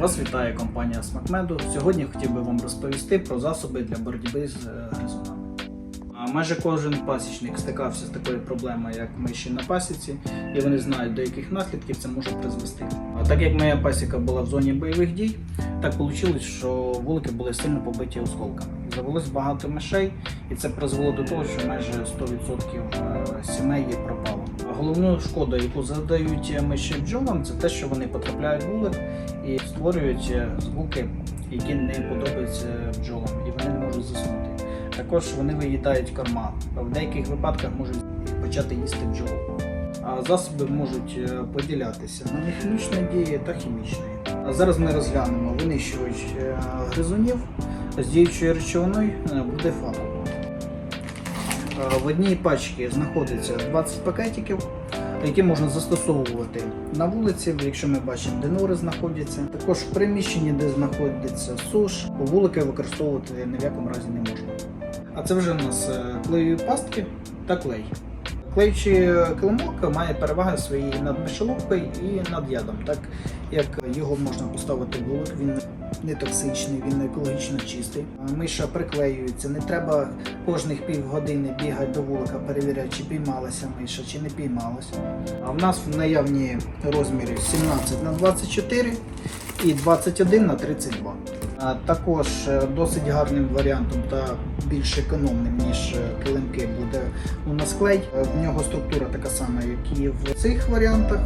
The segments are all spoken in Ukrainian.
Вас вітає компанія Смакмеду. Сьогодні хотів би вам розповісти про засоби для боротьби з е, гризунами. Майже кожен пасічник стикався з такою проблемою, як миші на пасіці, і вони знають, до яких наслідків це може призвести. А так як моя пасіка була в зоні бойових дій, так вийшло, що вулики були сильно побиті осколками. Завелось багато мишей, і це призвело до того, що майже 100% е, сімей пропало. А головною шкодою, яку задають миші бджолам, це те, що вони потрапляють в вулик і створюють е, звуки, які не подобаються бджолам, і вони не можуть заснути. Також вони виїдають корма, в деяких випадках можуть почати їсти бджолу. А засоби можуть е, поділятися на механічної дії та хімічної. А зараз ми розглянемо винищувач е, гризунів з діючою речовиною е, буде фабу. В одній пачці знаходиться 20 пакетиків, які можна застосовувати на вулиці, якщо ми бачимо, де нори знаходяться. Також в приміщенні, де знаходиться суш, вулики використовувати ні в якому разі не можна. А це вже у нас е, клеєві пастки та клей. Клеючий килимок має переваги свої над мишоловкою і над ядом, так як його можна поставити в вулик, він не токсичний, він екологічно чистий. Миша приклеюється, не треба кожних півгодини бігати до вулика, перевіряти, чи піймалася миша, чи не піймалася. А в нас в наявні розміри 17 на 24 і 21 на 32. А Також е, досить гарним варіантом та більш економним, ніж е, килимки, буде у нас клей. В нього структура така сама, як і в цих варіантах.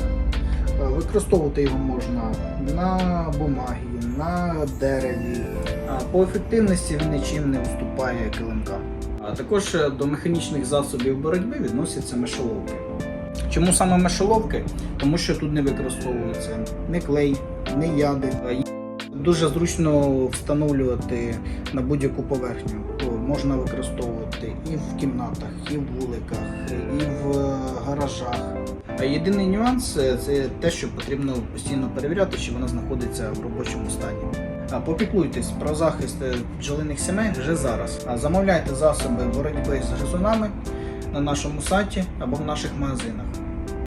Е, Використовувати його можна на бумагі, на дереві. А По ефективності він нічим не уступає килимкам. А також е, до механічних засобів боротьби відносяться мишоловки. Чому саме мишоловки? Тому що тут не використовується не клей, не яди. Дуже зручно встановлювати на будь-яку поверхню. Можна використовувати і в кімнатах, і в вуликах, і в е, гаражах. А єдиний нюанс е, це те, що потрібно постійно перевіряти, чи вона знаходиться в робочому стані. Попіклуйтесь про захист е, бджолиних сімей вже зараз. А замовляйте засоби боротьби з гризунами на нашому сайті або в наших магазинах.